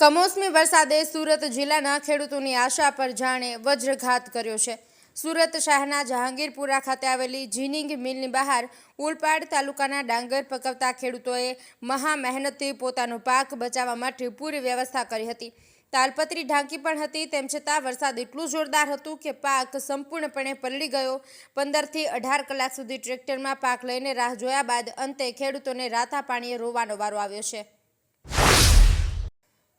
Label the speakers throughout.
Speaker 1: કમોસમી વરસાદે સુરત જિલ્લાના ખેડૂતોની આશા પર જાણે વજ્રઘાત કર્યો છે. સુરત શહેરના જહાંગીરપુરા ખાતે આવેલી જીનિંગ મિલની બહાર ઉલપાડ તાલુકાના ડાંગર પકવતા ખેડૂતોએ મહા મહેનતથી પોતાનો પાક બચાવવા માટે પૂરી વ્યવસ્થા કરી હતી. તાલપત્રી ઢાંકી પણ હતી, તેમ છતાં વરસાદ એટલું જોરદાર હતું કે પાક સંપૂર્ણપણે પલળી ગયો. પંદરથી અઢાર કલાક સુધી ટ્રેક્ટરમાં પાક લઈને રાહ જોયા બાદ અંતે ખેડૂતોને રાતા પાણીએ રોવાનો વારો આવ્યો છે.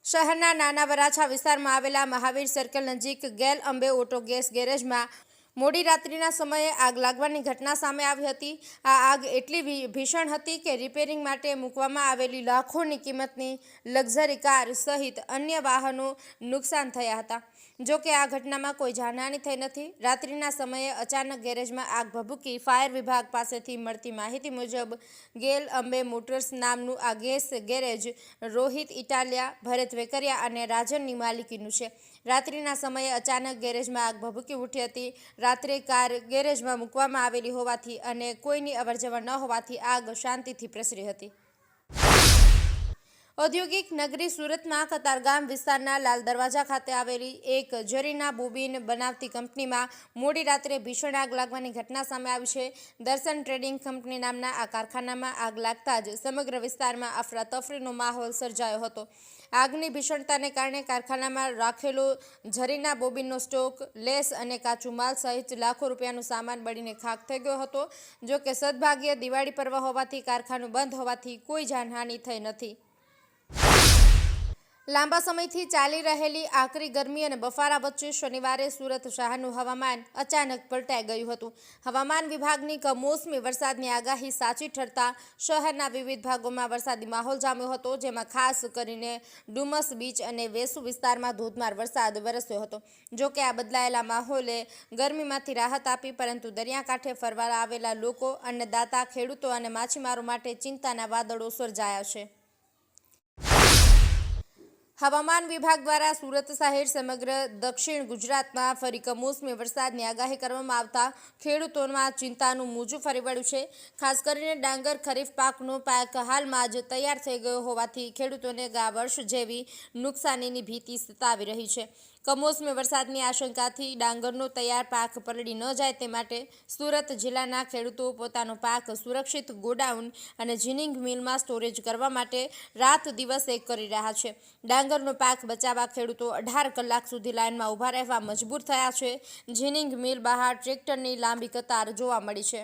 Speaker 1: શહેરના નાના વરાછા વિસ્તારમાં આવેલા મહાવીર સર્કલ નજીક ગેલ અંબે ઓટો ગેસ ગેરેજમાં મોડી રાત્રિના સમયે આગ લાગવાની ઘટના સામે આવી હતી. આ આગ એટલી ભીષણ હતી કે રિપેરિંગ માટે મૂકવામાં આવેલી લાખોની કિંમતની લક્ઝરી કાર સહિત અન્ય વાહનો નુકસાન થયા હતા. જો કે આ ઘટનામાં કોઈ જાનહાની થઈ નથી. રાત્રિના સમયે અચાનક ગેરેજમાં આગ ભભૂકી ફાયર વિભાગ પાસેથી મળતી માહિતી મુજબ, ગેલ અંબે મોટર્સ નામનું આ ગેસ ગેરેજ રોહિત ઇટાલિયા, ભરત વેકરિયા અને રાજનની માલિકીનું છે. રાત્રિના સમયે અચાનક ગેરેજમાં આગ ભભૂકી ઉઠી હતી. રાત્રે કાર ગેરેજમાં મૂકવામાં આવેલી હોવાથી અને કોઈની અવરજવર ન હોવાથી આગ શાંતિથી પ્રસરી હતી. ઔદ્યોગિક નગરી સુરતમાં કતારગામ વિસ્તારના લાલ દરવાજા ખાતે આવેલી એક જરીના બોબીન બનાવતી કંપનીમાં મોડી રાત્રે ભીષણ આગ લાગવાની ઘટના સામે આવી છે. દર્શન ટ્રેડિંગ કંપની નામના આ કારખાનામાં આગ લાગતા જ સમગ્ર વિસ્તારમાં અફરાતફરીનો માહોલ સર્જાયો હતો. આગની ભીષણતાને કારણે કારખાનામાં રાખેલો ઝરીના બોબીનનો સ્ટોક, લેસ અને કાચું માલ સહિત લાખો રૂપિયાનો સામાન બળીને ખાક થઈ ગયો હતો. જો કે સદભાગ્યે દિવાળી પર્વ હોવાથી કારખાનું બંધ હોવાથી કોઈ જાનહાનિ થઈ નથી. લાંબા સમયથી ચાલી રહેલી આકરી ગરમી અને બફારા વચ્ચે શનિવારે સુરત શહેરનું હવામાન અચાનક પલટાઈ ગયું હતું. હવામાન વિભાગની કમોસમી વરસાદની આગાહી સાચી ઠરતા શહેરના વિવિધ ભાગોમાં વરસાદી માહોલ જામ્યો હતો, જેમાં ખાસ કરીને ડુમસ બીચ અને વેસુ વિસ્તારમાં ધોધમાર વરસાદ વરસ્યો હતો. જો કે આ બદલાયેલા માહોલે ગરમીમાંથી રાહત આપી, પરંતુ દરિયાકાંઠે ફરવા આવેલા લોકો, અન્નદાતા, ખેડૂતો અને માછીમારો માટે ચિંતાના વાદળો સર્જાયા છે. હવામાન વિભાગ દ્વારા સુરત શહેર સમગ્ર દક્ષિણ ગુજરાતમાં ફરી કમોસમી વરસાદની આગાહી કરવામાં આવતા ખેડૂતોમાં ચિંતાનું મોજું ફરી વળ્યું છે. ખાસ કરીને ડાંગર ખરીફ પાકનો પાક હાલમાં જ તૈયાર થઈ ગયો હોવાથી ખેડૂતોને ગયા વર્ષ જેવી નુકસાનીની ભીતિ સતાવી રહી છે. કમોસમી વરસાદની આશંકાથી ડાંગરનો તૈયાર પાક પલળી ન જાય તે માટે સુરત જિલ્લાના ખેડૂતો પોતાનો પાક સુરક્ષિત ગોડાઉન અને જીનિંગ મિલમાં સ્ટોરેજ કરવા માટે રાત દિવસ એક કરી રહ્યા છે. ડાંગરનો પાક બચાવવા ખેડૂતો અઢાર કલાક સુધી લાઇનમાં ઊભા રહેવા મજબૂર થયા છે. જીનિંગ મિલ બહાર ટ્રેક્ટરની લાંબી કતાર જોવા મળી છે.